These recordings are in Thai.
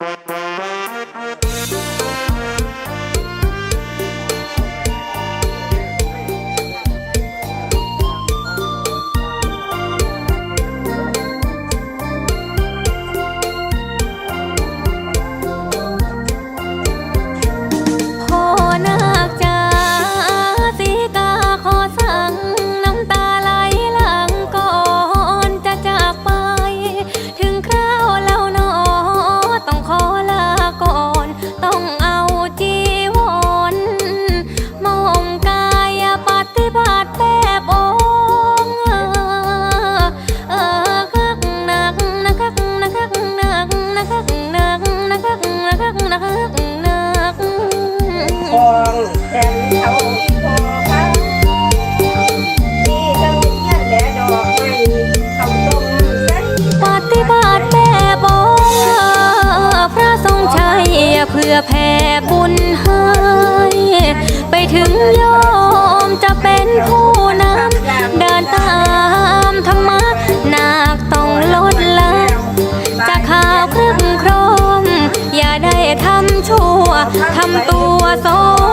Bye. ทำตัวโซ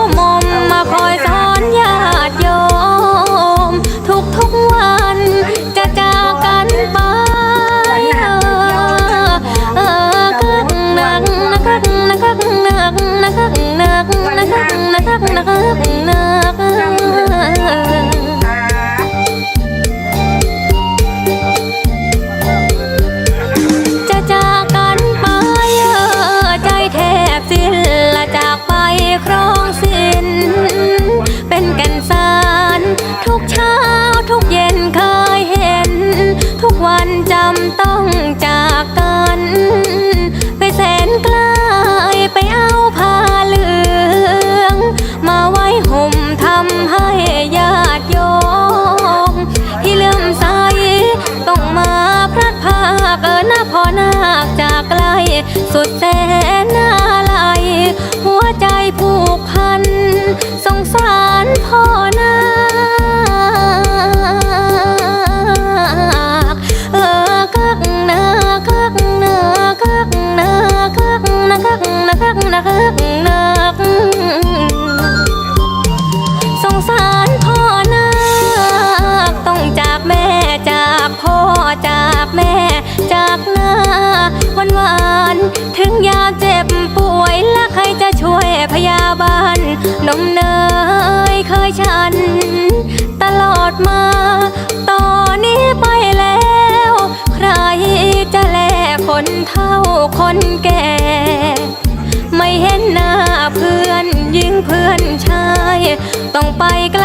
นะพอนาคจากไกล สุดแสนน่าลายหัวใจผูกพัน สงสารพ่อนาคเออกักนากักนากักนากักนากักนากักนากักนาสงสารพ่อนาคต้องจากแม่จาก จากพ่อจากแม่ จากหน้าวันวานถึงยามเจ็บป่วยและใครจะช่วยพยาบาลนมเนยเคยฉัน ตลอดมาตอนนี้ไปแล้ว ใครจะแลคนเท่าคนแก่ ไม่เห็นหน้าเพื่อนยิ่งเพื่อนชาย ต้องไปไกล